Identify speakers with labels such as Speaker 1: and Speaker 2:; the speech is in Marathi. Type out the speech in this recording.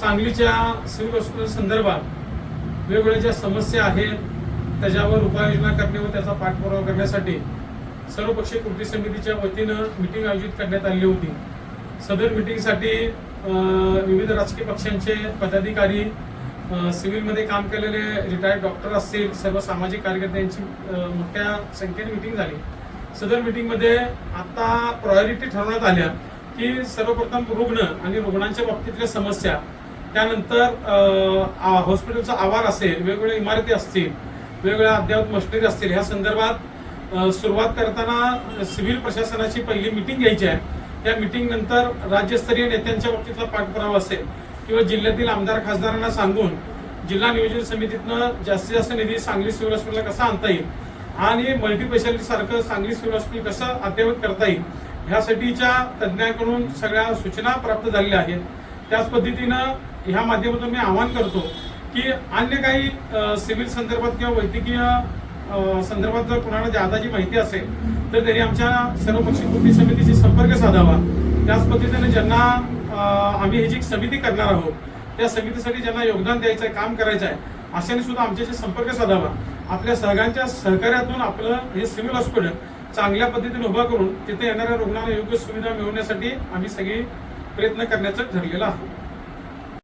Speaker 1: सांगलीच्या सिव्हिल हॉस्पिटल संदर्भात वेगवेगळ्या ज्या समस्या आहेत त्याच्यावर उपाययोजना करणे व त्याचा पाठपुरावा करण्यासाठी सर्वपक्षीय कृती समितीच्या वतीनं मिटिंग आयोजित करण्यात आली होती. सदर मिटिंगसाठी विविध राजकीय पक्षांचे पदाधिकारी सिव्हिलमध्ये काम केलेले रिटायर्ड डॉक्टर असतील सर्व सामाजिक कार्यकर्त्यांची मोठ्या संख्येने मिटिंग झाली. सदर मिटिंगमध्ये आता प्रायोरिटी ठरवण्यात आल्या की सर्वप्रथम रुग्ण आणि रुग्णांच्या बाबतीतल्या समस्या त्यानंतर अं, हॉस्पिटलचा आवार असेल वेगवेगळ्या इमारती असतील वेगवेगळ्या अद्ययावत मशिनरी असतील ह्या संदर्भात सुरुवात करताना सिव्हिल प्रशासनाची पहिली मिटिंग घ्यायची आहे. त्या मिटिंग नंतर राज्यस्तरीय नेत्यांच्या बाबतीतला पाठपुरावा असेल किंवा जिल्ह्यातील आमदार खासदारांना सांगून जिल्हा नियोजन समितीतनं जास्तीत जास्त निधी सांगली सिव्हिल हॉस्पिटलला कसा आणता येईल आणि मल्टीस्पेशालिटी सारखं सांगली सिव्हिल हॉस्पिटल कसं अद्ययावत करता येईल ह्यासाठीच्या तज्ज्ञांकडून सगळ्या सूचना प्राप्त झालेल्या आहेत. त्याच पद्धतीनं ह्या माध्यमातून मी आवाहन करतो की अन्य काही सिव्हिल संदर्भात किंवा वैद्यकीय संदर्भात जर कुणाला जादाची माहिती असेल तर त्यांनी आमच्या सर्वपक्षीय कृती समितीशी संपर्क साधावा. त्याच पद्धतीने ज्यांना आम्ही ही जी समिती करणार आहोत त्या समितीसाठी ज्यांना योगदान द्यायचं आहे काम करायचं आहे अशाने सुद्धा आमच्याशी संपर्क साधावा. आपल्या सगळ्यांच्या सहकार्यातून आपलं हे सिव्हिल हॉस्पिटल चांगल्या पद्धतीने उभा करून तिथे येणाऱ्या रुग्णांना योग्य सुविधा मिळवण्यासाठी आम्ही सगळी प्रयत्न करण्याचं ठरलेलं आहे.